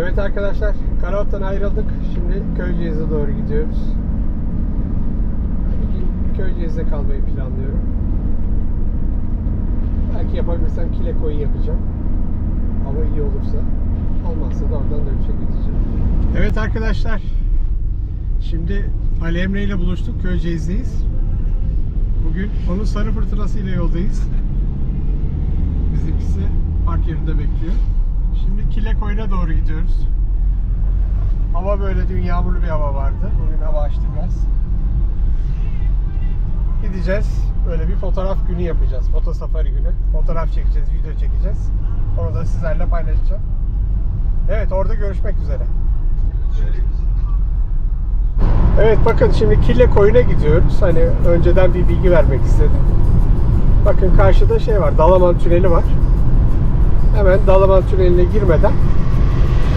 Evet arkadaşlar, Karaot'tan ayrıldık. Şimdi Köyceğiz'e doğru gidiyoruz. Köyceğiz'de kalmayı planlıyorum. Belki yapabilirsem kile koyu yapacağım. Hava iyi olursa. Olmazsa da oradan dönüşe gideceğim. Evet arkadaşlar. Şimdi Ali Emre ile buluştuk. Köyceğiz'deyiz. Bugün onun sarı fırtınası ile yoldayız. Bizimkisi park yerinde bekliyor. Kile Koyun'a doğru gidiyoruz. Hava böyle dün yağmurlu bir hava vardı. Bugün hava açtı biraz. Gideceğiz. Böyle bir fotoğraf günü yapacağız. Foto safari günü. Fotoğraf çekeceğiz, video çekeceğiz. Onu da sizlerle paylaşacağım. Evet orada görüşmek üzere. Evet bakın şimdi Kille Koyun'a gidiyoruz. Hani önceden bir bilgi vermek istedim. Bakın karşıda şey var. Dalaman Tüneli var. Hemen Dalaman Tüneli'ne girmeden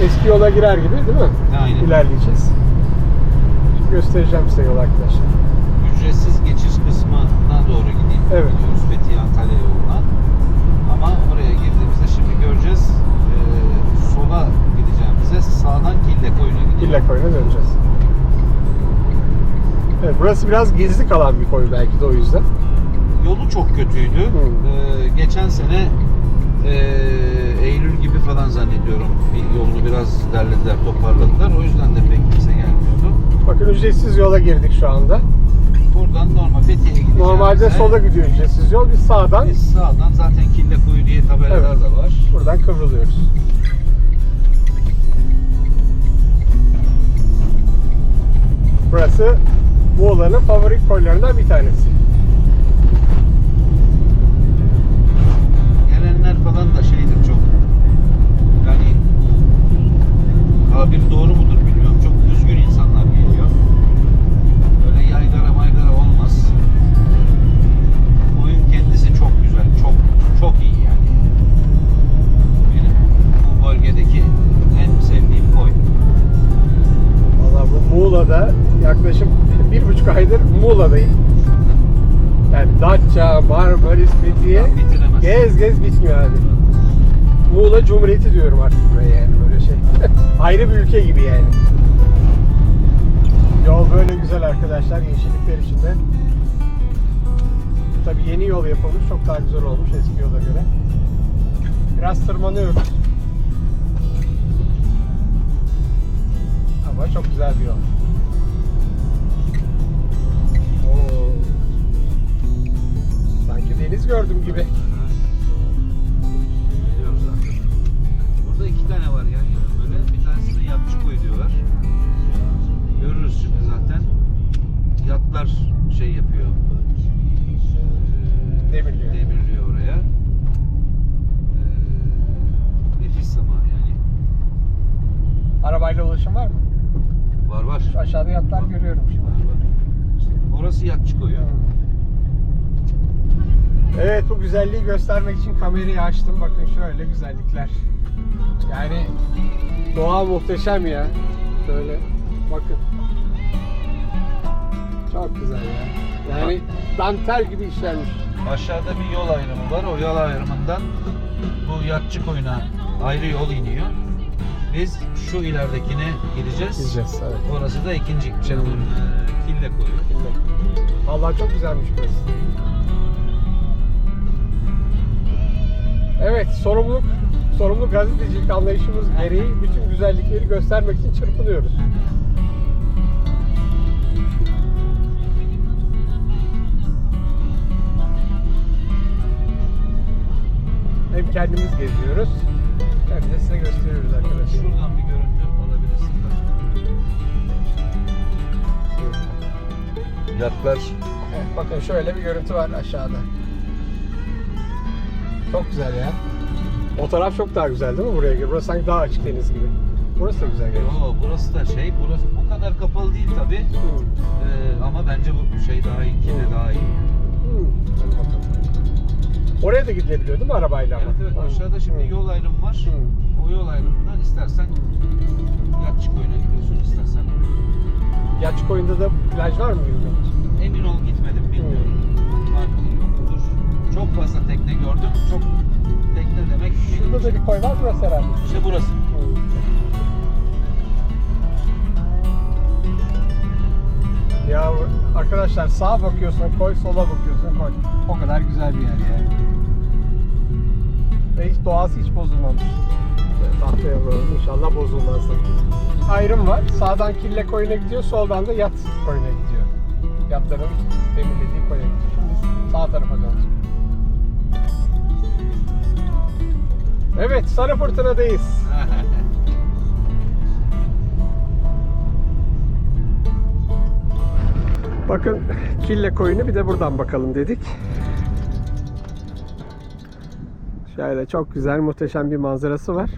eski yola girer gibi değil mi? Aynen. İlerleyeceğiz. Şimdi göstereceğim size yol arkadaşlar. Ücretsiz geçiş kısmına doğru gideyim. Evet. Gidiyoruz Fethiye Antalya yoluna. Ama oraya girdiğimizde şimdi göreceğiz. Ee, sola gideceğimize sağdan Kille Koyun'a gidiyor. Kille Koyun'a döneceğiz. Evet, burası biraz gizli kalan bir koy belki de o yüzden. Yolu çok kötüydü. Ee, geçen sene e, Eylül gibi falan zannediyorum. Bir yolunu biraz derlediler, toparladılar. O yüzden de pek kimse gelmiyordu. Bakın ücretsiz yola girdik şu anda. Buradan normal Fethiye'ye gideceğiz. Normalde sola gidiyor ücretsiz yol. Biz sağdan Biz sağdan zaten Kille Koyu diye tabelalar Evet. da var. buradan kıvrılıyoruz. Burası Muğla'nın favori koylarından bir tanesi. Falan da şeydir Ayrı bir ülke gibi yani. Yol böyle güzel arkadaşlar yeşillikler içinde. Tabi yeni yol yapılmış çok daha güzel olmuş eski yola göre. Biraz tırmanıyoruz. Ama çok güzel bir yol. Oo. Sanki deniz gördüm gibi. Biliyoruz zaten. Burada iki tane var. Bir koy diyorlar. Görürüz şimdi zaten. Yatlar şey yapıyor. Ee, Demirliyor. Demirliyor oraya. Ee, nefis ama yani. Arabayla ulaşım var mı? Var var. Şu aşağıda yatlar Var. görüyorum şimdi. Var var. İşte orası yatçı koyu. Evet bu güzelliği göstermek için kamerayı açtım. Bakın şöyle güzellikler. Yani doğa muhteşem ya. Şöyle bakın. Çok güzel ya. Yani dantel gibi işlenmiş. Aşağıda bir yol ayrımı var. O yol ayrımından bu yatçı koyuna ayrı yol iniyor. Biz şu ileridekine gideceğiz. Gideceğiz, evet. Orası da ikinci Hmm. e, Kille koyu. Vallahi çok güzelmiş burası. Evet, sorumluluk sorumlu gazetecilik anlayışımız gereği bütün güzellikleri göstermek için çırpınıyoruz. Hem kendimiz geziyoruz hem de size gösteriyoruz arkadaşlar. Şuradan bir görüntü alabilirsin. Yatlar Evet, bakın şöyle bir görüntü var aşağıda. Çok güzel ya. O taraf çok daha güzel değil mi buraya göre? Burası sanki daha açık deniz gibi. Burası da güzel gerçekten. Oo, burası da şey, burası bu kadar kapalı değil tabi. Hmm. ama bence bu şey daha iyi, Kille daha iyi. Hmm. Hadi bakalım. Oraya da gidilebiliyor değil mi arabayla ama? Evet evet aşağıda şimdi Hmm. yol ayrımı var. Hmm. O yol ayrımından istersen yatçı koyuna gidiyorsun, istersen Yaç koyunda da plaj var mı yüzmek için? Emin ol gitmedim bilmiyorum. Var mı yok mudur? Çok fazla tekne gördüm. Çok tekne demek Şurada da bir koy var burası herhalde. işte burası. Hmm. Ya arkadaşlar sağa bakıyorsun koy, sola bakıyorsun koy. O kadar güzel bir yer yani. Ve hiç doğası hiç bozulmamış. Tahtaya vuralım inşallah bozulmaz. Ayrım var. Sağdan Kille koyuna gidiyor, soldan da yat koyuna gidiyor. Yatların demirlediği koyuna gidiyor. Şimdi sağ tarafa döneceğiz. Evet, Sarı Fırtına'dayız. Bakın Kille koyunu bir de buradan bakalım dedik. Şöyle çok güzel muhteşem bir manzarası var.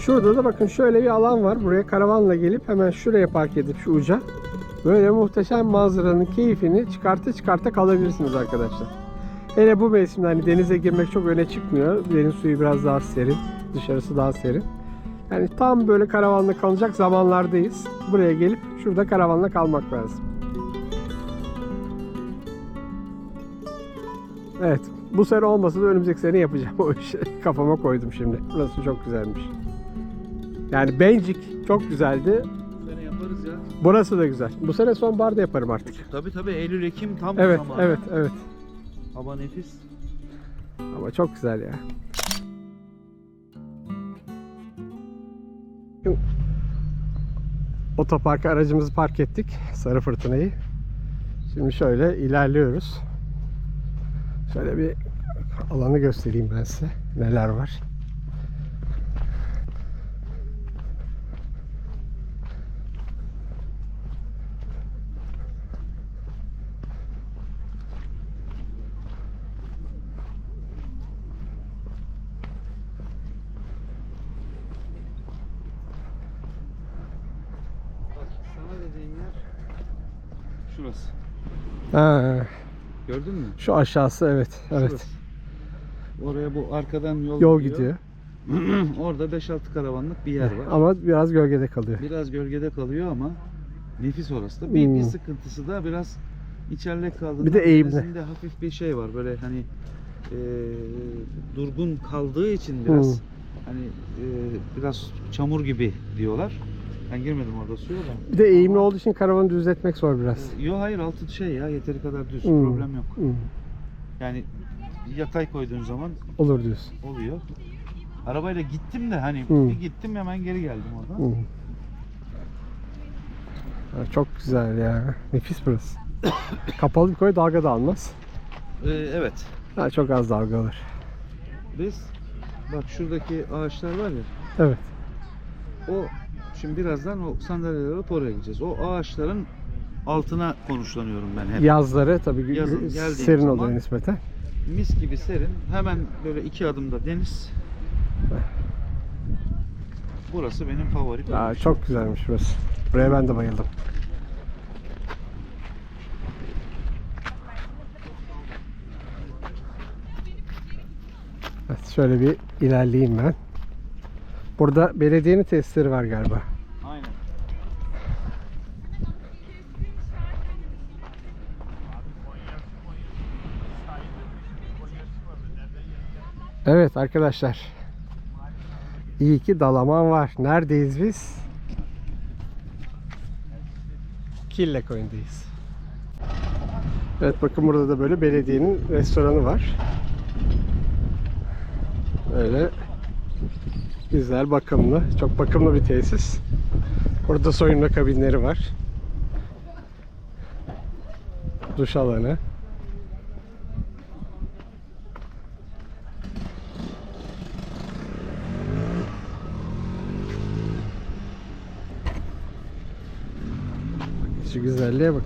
Şurada da bakın şöyle bir alan var. Buraya karavanla gelip hemen şuraya park edip şu uca böyle muhteşem manzaranın keyfini çıkarta çıkarta kalabilirsiniz arkadaşlar. Hele bu mevsimde hani denize girmek çok öne çıkmıyor. Deniz suyu biraz daha serin. Dışarısı daha serin. Yani tam böyle karavanla kalacak zamanlardayız. Buraya gelip şurada karavanla kalmak lazım. Evet. Bu sene olmasa da önümüzdeki sene yapacağım o işi. Kafama koydum şimdi. Burası çok güzelmiş. Yani Bencik çok güzeldi. Bu sene yaparız ya. Burası da güzel. Bu sene sonbaharda yaparım artık. Tabii tabii Eylül Ekim tam Evet, zamanı. evet, evet. Hava nefis. Ama çok güzel ya. Otoparka aracımızı park ettik. Sarı fırtınayı. Şimdi şöyle ilerliyoruz. Şöyle bir alanı göstereyim ben size. Neler var. Bak sana dediğim yer şurası. Ha, Gördün mü? şu aşağısı evet. Evet. Şurası. Oraya bu arkadan yol, Yol gidiyor. Orada 5-6 karavanlık bir yer var. Ama biraz gölgede kalıyor. Biraz gölgede kalıyor ama nefis orası da. Bir, bir Hmm. sıkıntısı da biraz içeride kaldığında Bir de eğimli. denizinde hafif bir şey var. Böyle hani e, durgun kaldığı için biraz Hmm. hani e, biraz çamur gibi diyorlar. Ben girmedim orada suya da. Bir de eğimli olduğu için karavanı düzletmek zor biraz. Yo hayır altı şey ya yeteri kadar düz. Hmm. Problem yok. Hmm, Yani yatay koyduğun zaman Olur diyorsun. oluyor. Arabayla gittim de hani Hmm. bir gittim hemen geri geldim oradan. Hmm. Çok güzel ya. Nefis burası. Kapalı bir koy dalga da almaz. Ee, evet. Ha, çok az dalga alır. Biz bak şuradaki ağaçlar var ya. Evet. O şimdi birazdan o sandalyeleri alıp oraya gideceğiz. O ağaçların altına konuşlanıyorum ben hep. Yazları tabii Yazın geldiğim serin zaman- oluyor nispeten. Mis gibi serin. Hemen böyle iki adımda deniz. Burası benim favori. Aa, çok güzelmiş burası. Buraya ben de bayıldım. Evet, şöyle bir ilerleyeyim ben. Burada belediyenin tesisleri var galiba. Aynen. Evet arkadaşlar. İyi ki Dalaman var. Neredeyiz biz? Kille koyundayız. Evet bakın burada da böyle belediyenin restoranı var. Böyle güzel bakımlı, çok bakımlı bir tesis. Burada soyunma kabinleri var. Duş alanı. Şu güzelliğe bak.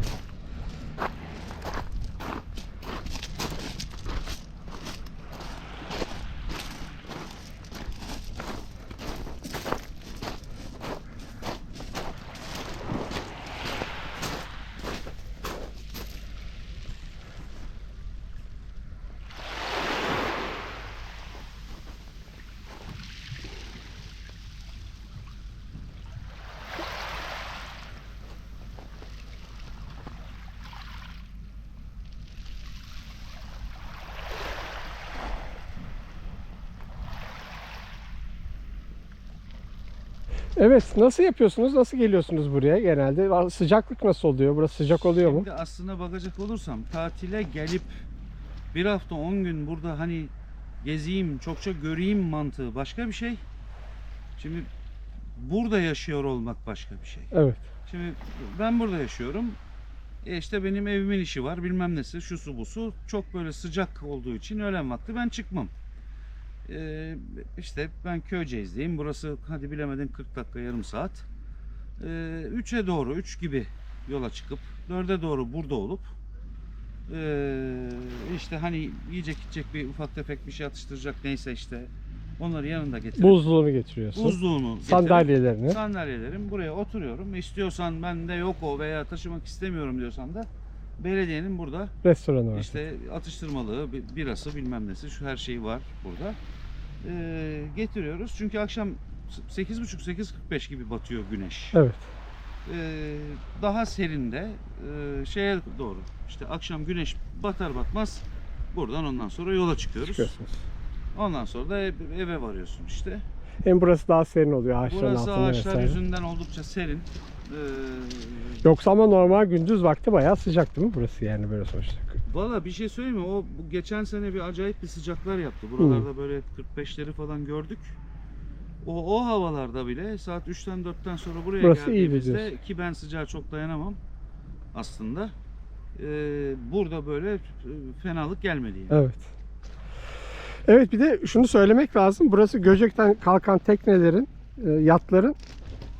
Evet nasıl yapıyorsunuz? Nasıl geliyorsunuz buraya genelde? Sıcaklık nasıl oluyor? Burası sıcak oluyor mu? Şimdi aslına bakacak olursam tatile gelip bir hafta 10 gün burada hani gezeyim, çokça göreyim mantığı başka bir şey. Şimdi burada yaşıyor olmak başka bir şey. Evet. Şimdi ben burada yaşıyorum. E işte benim evimin işi var bilmem nesi şu su bu su. Çok böyle sıcak olduğu için öğlen vakti ben çıkmam. E, işte ben Köyceğiz'deyim. Burası hadi bilemedin 40 dakika yarım saat. E, 3'e doğru 3 gibi yola çıkıp 4'e doğru burada olup e, işte hani yiyecek içecek bir ufak tefek bir şey atıştıracak neyse işte onları yanında getirip Buzluğunu getiriyorsun. buzluğunu Sandalyelerini. Sandalyelerim buraya oturuyorum. İstiyorsan ben de yok o veya taşımak istemiyorum diyorsan da belediyenin burada Restoranı var. işte atıştırmalığı, bi- birası bilmem nesi şu her şey var burada. Ee, getiriyoruz. Çünkü akşam 8.30-8.45 gibi batıyor güneş. Evet. Ee, daha serinde e, şeye doğru işte akşam güneş batar batmaz buradan ondan sonra yola çıkıyoruz. Çıkıyorsunuz. Ondan sonra da ev- eve varıyorsun işte. Hem burası daha serin oluyor ağaçların Burası altında ağaçlar vesaire. yüzünden oldukça serin. Ee, Yoksa ama normal gündüz vakti bayağı sıcak değil mi burası yani böyle sonuçta? Valla bir şey söyleyeyim mi? O bu geçen sene bir acayip bir sıcaklar yaptı. Buralarda böyle 45'leri falan gördük. O, o havalarda bile saat 3'ten 4'ten sonra buraya Burası geldiğimizde ki ben sıcağa çok dayanamam aslında. Ee, burada böyle e, fenalık gelmedi yani. Evet. Evet bir de şunu söylemek lazım. Burası Göcek'ten kalkan teknelerin, e, yatların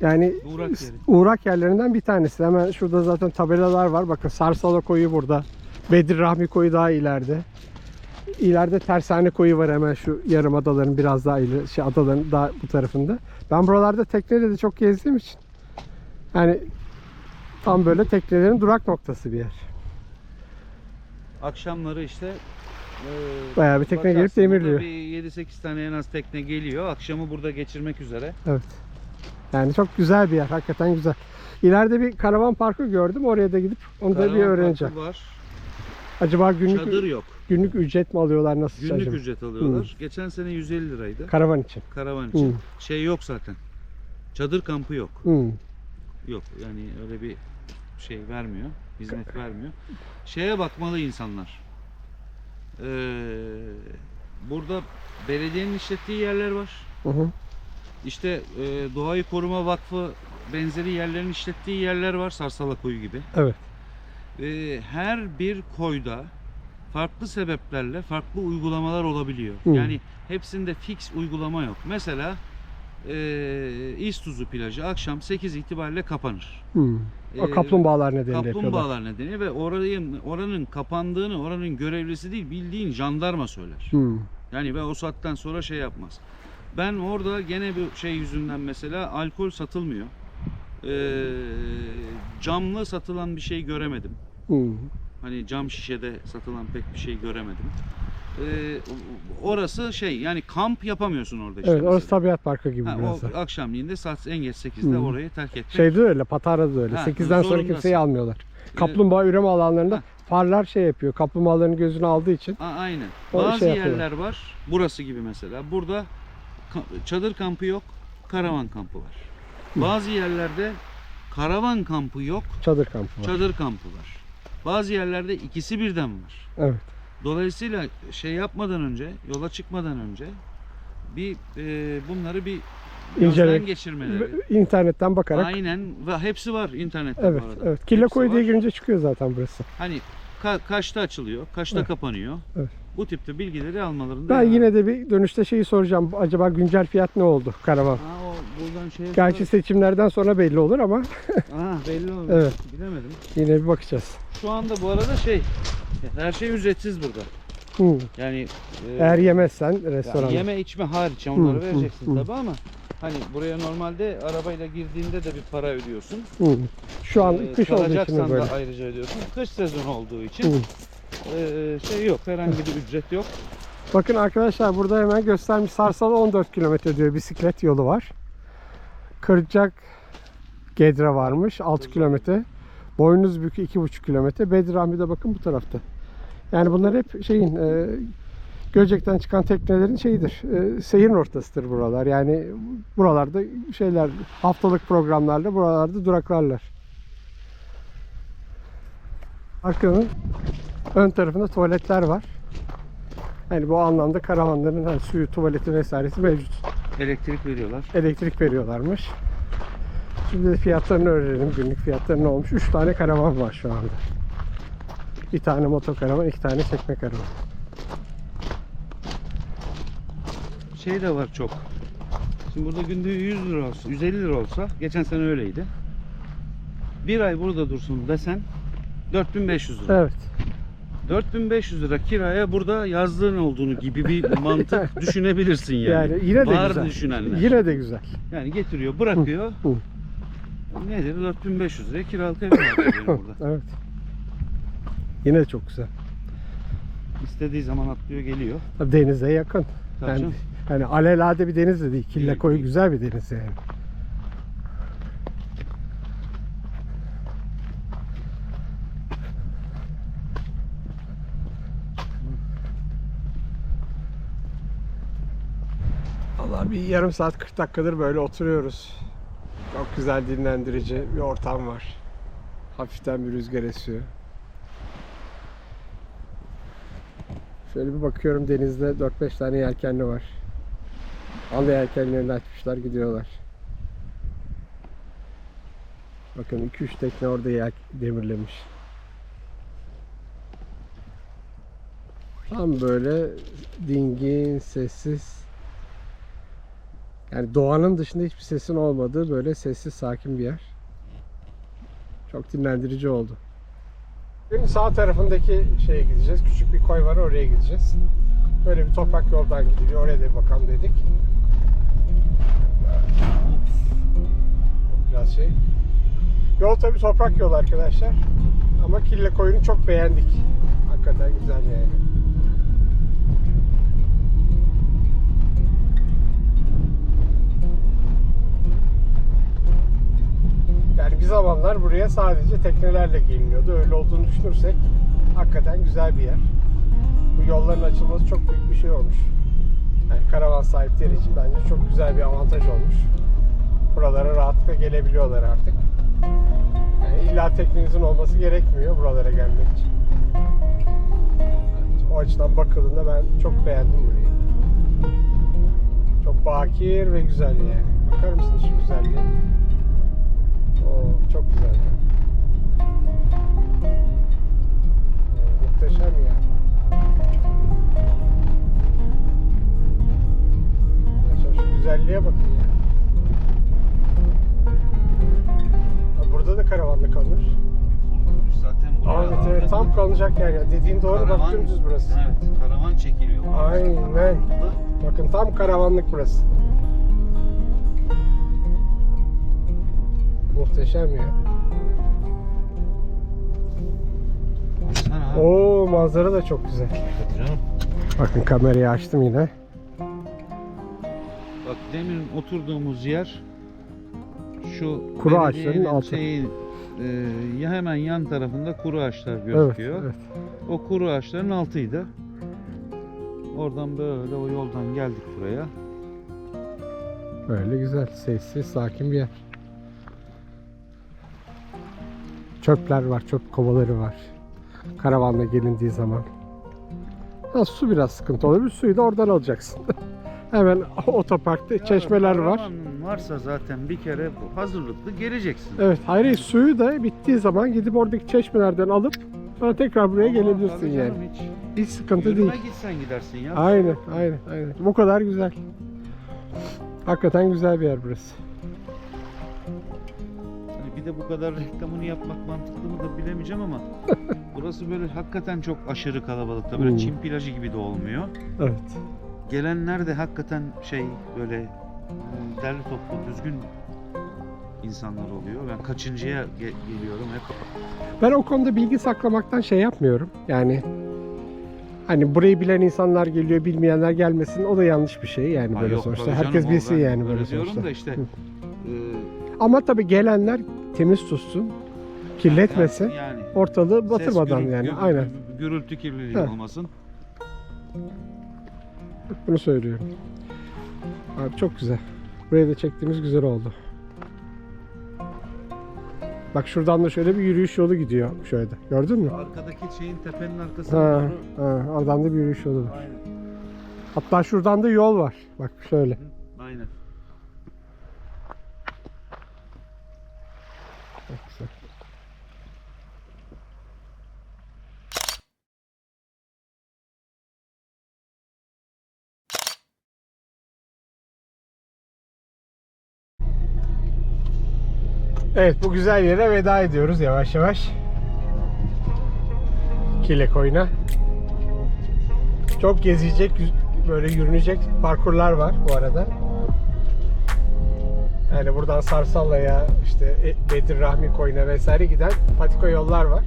yani Uğrak yeri. uğrak yerlerinden bir tanesi. Hemen şurada zaten tabelalar var. Bakın Sarsala koyu burada. Bedir Rahmi koyu daha ileride. İleride Tersane koyu var hemen şu yarım adaların biraz daha ileri, şey adaların daha bu tarafında. Ben buralarda tekneyle de çok gezdiğim için yani tam böyle teknelerin durak noktası bir yer. Akşamları işte e, Bayağı bir tekne gelip bakarsın demirliyor. Bir 7-8 tane en az tekne geliyor. Akşamı burada geçirmek üzere. Evet. Yani çok güzel bir yer. Hakikaten güzel. İleride bir karavan parkı gördüm. Oraya da gidip onu da bir öğreneceğim. var. Acaba günlük Çadır yok. günlük ücret mi alıyorlar nasıl Günlük acaba? ücret alıyorlar. Geçen sene 150 liraydı. Karavan için. Karavan için. Hı. Şey yok zaten. Çadır kampı yok. Hı. Yok yani öyle bir şey vermiyor. Hizmet vermiyor. Şeye bakmalı insanlar. Ee, burada belediyenin işlettiği yerler var. Hı hı. İşte e, Doğayı Koruma Vakfı benzeri yerlerin işlettiği yerler var. Sarsala Koyu gibi. Evet. Ee, her bir koyda farklı sebeplerle farklı uygulamalar olabiliyor. Hı. Yani hepsinde fix uygulama yok. Mesela e, İztuzu plajı akşam 8 itibariyle kapanır. O Ee, kaplumbağalar nedeniyle yapıyorlar. Kaplumbağalar nedeni ve orayın oranın kapandığını oranın görevlisi değil bildiğin jandarma söyler. Hı. Yani ve o saatten sonra şey yapmaz. Ben orada gene bir şey yüzünden mesela alkol satılmıyor. Ee, camlı satılan bir şey göremedim. Hı. Hani cam şişede satılan pek bir şey göremedim. Ee, orası şey yani kamp yapamıyorsun orada işte. Evet orası mesela. tabiat parkı gibi Ha, biraz o da. akşamleyin saat en geç 8'de Hı. orayı terk etmek. Şeyde de öyle, Patara'da da öyle. Ha, 8'den sonra zorundasın. kimseyi almıyorlar. Kaplumbağa üreme alanlarında Ha. farlar şey yapıyor. Kaplumbağaların gözünü aldığı için. A- aynen. Bazı şey yerler var. Burası gibi mesela. Burada çadır kampı yok, karavan kampı var. Bazı yerlerde karavan kampı yok, Çadır kampı var. çadır kampı var. Bazı yerlerde ikisi birden var. Evet. Dolayısıyla şey yapmadan önce, yola çıkmadan önce bir e, bunları bir gözden İncelemek. geçirmeleri. İnternetten bakarak. Aynen ve hepsi var internette Evet, bu arada. evet. Killa Hepsi koyu diye girince çıkıyor zaten burası. Hani ka- kaçta açılıyor, kaçta Evet. kapanıyor. Evet. Bu tipte bilgileri almalarında. Ben yarar yine de bir dönüşte şeyi soracağım. Acaba güncel fiyat ne oldu karavan? Ha, o buradan şey Gerçi seçimlerden sonra belli olur ama Ha, belli olmuş. Evet. Bilemedim. yine bir bakacağız. Şu anda bu arada şey her şey ücretsiz burada. Hı. Yani e, Eğer yemezsen yani restoranda. yeme içme hariç onları Hı, vereceksin hı. tabii ama hani buraya normalde arabayla girdiğinde de bir para ödüyorsun. Hı. Şu an Ee, kış olduğu için böyle? da ayrıca ödüyorsun. Kış sezonu olduğu için Hı. e, şey yok. Herhangi bir ücret yok. Bakın arkadaşlar burada hemen göstermiş Sarsala 14 kilometre diyor bisiklet yolu var. Kırcak Gedre varmış 6 kilometre. Boynuzbükü 2,5 kilometre. Bedirahmi de bakın bu tarafta. Yani bunlar hep şeyin e, Göcek'ten çıkan teknelerin şeyidir. E, seyirin ortasıdır buralar. Yani buralarda şeyler haftalık programlarla buralarda duraklarlar. Arkanın ön tarafında tuvaletler var. Yani bu anlamda karavanların hani suyu, tuvaleti vesairesi mevcut. Elektrik veriyorlar. Elektrik veriyorlarmış. Şimdi de fiyatlarını öğrenelim. Günlük fiyatları ne olmuş? 3 tane karavan var şu anda. Bir tane motokaravan, iki tane çekme karavan. Şey de var çok. Şimdi burada günde 100 lira olsa, 150 lira olsa, geçen sene öyleydi. Bir ay burada dursun desen 4500 lira. Evet. 4500 lira kiraya burada yazdığın olduğunu gibi bir mantık düşünebilirsin yani. Yani yine de Var güzel. düşünenler. Yine de güzel. Yani getiriyor, bırakıyor. Nedir? 4500 liraya kiralık evim var benim burada. evet. Yine de çok güzel. İstediği zaman atlıyor geliyor. Tabii denize yakın. Tabii Yani, canım. hani alelade bir deniz de değil. Kille koyu güzel bir deniz yani. Allah bir yarım saat 40 dakikadır böyle oturuyoruz. Çok güzel dinlendirici bir ortam var. Hafiften bir rüzgar esiyor. Şöyle bir bakıyorum denizde 4-5 tane yelkenli var. Al yelkenlerini açmışlar gidiyorlar. Bakın 2-3 tekne orada yel demirlemiş. Tam böyle dingin, sessiz. Yani doğanın dışında hiçbir sesin olmadığı böyle sessiz, sakin bir yer. Çok dinlendirici oldu. Bugün sağ tarafındaki şeye gideceğiz. Küçük bir koy var oraya gideceğiz. Böyle bir toprak yoldan gidiliyor. Oraya da bir bakalım dedik. Biraz şey. Yol tabi toprak yol arkadaşlar. Ama Kille koyunu çok beğendik. Hakikaten güzel yani. Yani bir zamanlar buraya sadece teknelerle geliniyordu. Öyle olduğunu düşünürsek hakikaten güzel bir yer. Bu yolların açılması çok büyük bir şey olmuş. Yani karavan sahipleri için bence çok güzel bir avantaj olmuş. Buralara rahatlıkla gelebiliyorlar artık. Yani illa teknenizin olması gerekmiyor buralara gelmek için. O açıdan bakıldığında ben çok beğendim burayı. Çok bakir ve güzel yani. Bakar mısınız şu güzelliğe? Oo, çok güzel ya. Oo, muhteşem ya. Arkadaşlar şu güzelliğe bakın ya. Ha, burada da karavanla kalınır. Zaten evet, evet, tam kalınacak yer ya. Dediğin doğru bak dümdüz burası. Evet, karavan çekiliyor. Aynen. Bakın tam karavanlık burası. Muhteşem ya. Oo manzara da çok güzel. Bakın kamerayı açtım yine. Bak demin oturduğumuz yer şu Kuru belediyenin ağaçların altı. şeyin, e, ya hemen yan tarafında kuru ağaçlar Evet, gözüküyor. evet. O kuru ağaçların altıydı. Oradan böyle o yoldan geldik buraya. Böyle güzel, sessiz, sakin bir yer. Çöpler var, çöp kovaları var. Karavanla gelindiği zaman. Ha, su biraz sıkıntı olabilir. Suyu da oradan alacaksın. Hemen otoparkta çeşmeler var. Karavanın varsa zaten bir kere bu hazırlıklı geleceksin. Evet, hayır suyu da bittiği zaman gidip oradaki çeşmelerden alıp sonra tekrar buraya Aa, gelebilirsin tabii yani. canım, Hiç. Hiç sıkıntı Yürüme değil. gitsen gidersin ya. Aynen, aynen, aynen. Bu kadar güzel. Hakikaten güzel bir yer burası. De bu kadar reklamını yapmak mantıklı mıdır bilemeyeceğim ama burası böyle hakikaten çok aşırı kalabalıkta. Böyle Hmm. Çin plajı gibi de olmuyor. Evet. Gelenler de hakikaten şey böyle derli toplu düzgün insanlar oluyor. Ben kaçıncıya ge- geliyorum hep Ben o konuda bilgi saklamaktan şey yapmıyorum. Yani hani burayı bilen insanlar geliyor, bilmeyenler gelmesin. O da yanlış bir şey yani Ha, böyle yok, sonuçta. Herkes canım, bilsin yani öyle böyle diyorum sonuçta. da işte e, Ama tabii gelenler temiz tutsun, kirletmesin. yani Ortalığı ses batırmadan gürültü- yani. gü- Aynen. gürültü kirliliği Heh. olmasın. Bunu söylüyorum. Abi çok güzel. Buraya da çektiğimiz güzel oldu. Bak şuradan da şöyle bir yürüyüş yolu gidiyor şöyle. de. Gördün mü? Arkadaki şeyin tepenin arkasına Ha, doğru. ha, oradan da bir yürüyüş yolu var. Aynen. Hatta şuradan da yol var. Bak şöyle. Aynen. Çok güzel. Evet bu güzel yere veda ediyoruz yavaş yavaş. Kile koyuna. Çok gezilecek, yüz- böyle yürünecek parkurlar var bu arada. Yani buradan Sarsalla'ya, işte E- Bedir Rahmi Koyun'a vesaire giden patika yollar var.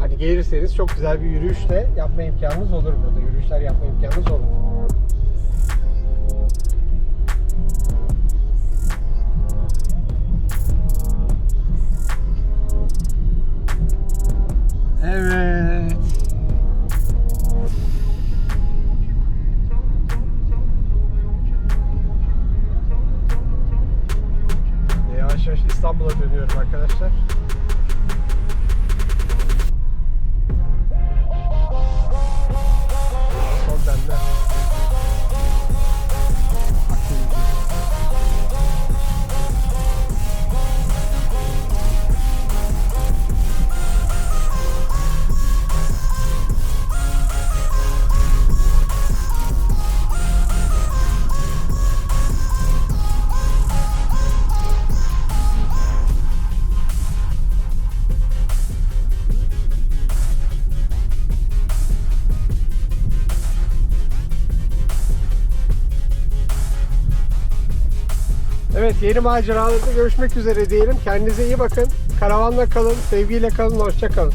Hani gelirseniz çok güzel bir yürüyüşle yapma imkanınız olur burada. Yürüyüşler yapma imkanınız olur. Evet. Yavaş yavaş İstanbul'a dönüyorum arkadaşlar. Yeni maceralarda görüşmek üzere diyelim. Kendinize iyi bakın. Karavanla kalın, sevgiyle kalın, hoşça kalın.